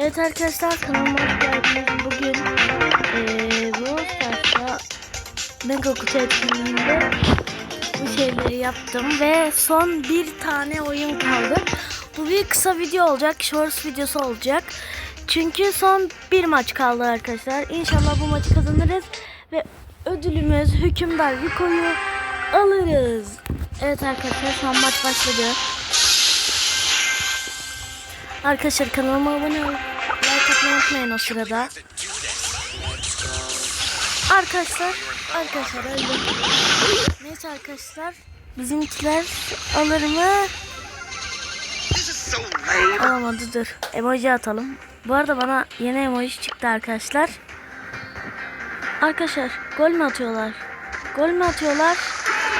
Evet arkadaşlar kanalıma hoş geldiniz. Bugün eee bu Stars'ta Mega Kutu etkinliğinde bu şeyleri yaptım ve son bir tane oyun kaldı. Bu bir kısa video olacak, shorts videosu olacak. Çünkü son bir maç kaldı arkadaşlar. İnşallah bu maçı kazanırız ve ödülümüz hükümdar Rico'yu alırız. Evet arkadaşlar son maç başladı. Arkadaşlar kanalıma abone olup like atmayı unutmayın o sırada. Arkadaşlar, arkadaşlar öldüm. Neyse arkadaşlar, bizimkiler alır mı? Alamadı dur. Emoji atalım. Bu arada bana yeni emoji çıktı arkadaşlar. Arkadaşlar gol mü atıyorlar? Gol mü atıyorlar?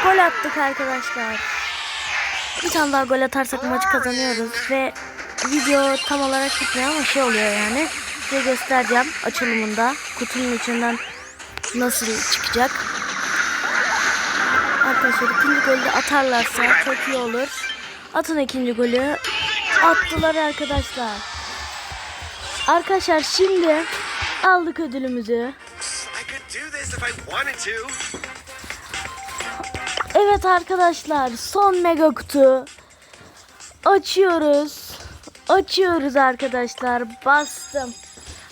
Gol attık arkadaşlar. Bir tane daha gol atarsak maçı kazanıyoruz ve video tam olarak gitmiyor ama şey oluyor yani. Size göstereceğim açılımında kutunun içinden nasıl çıkacak. Arkadaşlar ikinci golü de atarlarsa çok iyi olur. Atın ikinci golü. Attılar arkadaşlar. Arkadaşlar şimdi aldık ödülümüzü. Evet arkadaşlar son mega kutu. Açıyoruz. Açıyoruz arkadaşlar. Bastım.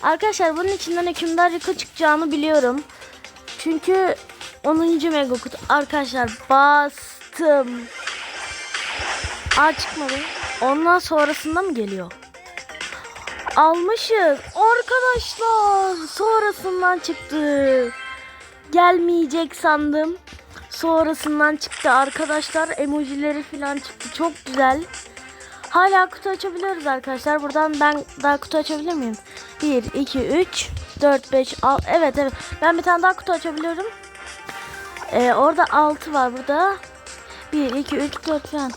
Arkadaşlar bunun içinden hükümdar Rico çıkacağını biliyorum. Çünkü 10. mega kutu. Arkadaşlar bastım. Aa çıkmadı. Ondan sonrasında mı geliyor? Almışız. Arkadaşlar sonrasından çıktı. Gelmeyecek sandım. Sonrasından çıktı arkadaşlar. Emojileri falan çıktı. Çok güzel. Hala kutu açabiliyoruz arkadaşlar. Buradan ben daha kutu açabilir miyim? 1, 2, 3, 4, 5, 6. Evet evet. Ben bir tane daha kutu açabiliyorum. Ee, orada 6 var burada. 1, 2, 3, 4 falan.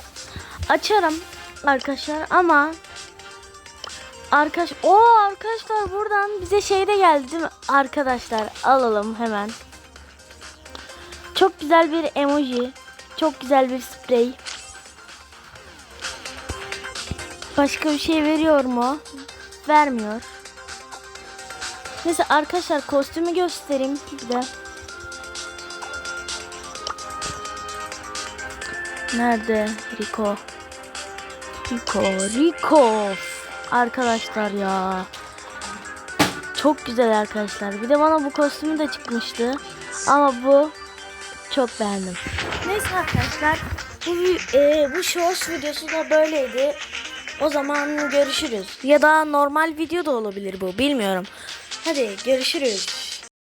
Açarım arkadaşlar ama Arkadaş, o arkadaşlar buradan bize şey de geldi değil mi? Arkadaşlar alalım hemen. Çok güzel bir emoji. Çok güzel bir sprey. Başka bir şey veriyor mu? Vermiyor. Neyse arkadaşlar kostümü göstereyim bir de. Nerede Rico? Rico, Rico. Arkadaşlar ya. Çok güzel arkadaşlar. Bir de bana bu kostümü de çıkmıştı. Ama bu çok beğendim. Neyse arkadaşlar. Bu, e, bu shorts videosu da böyleydi. O zaman görüşürüz. Ya da normal video da olabilir bu. Bilmiyorum. Hadi görüşürüz.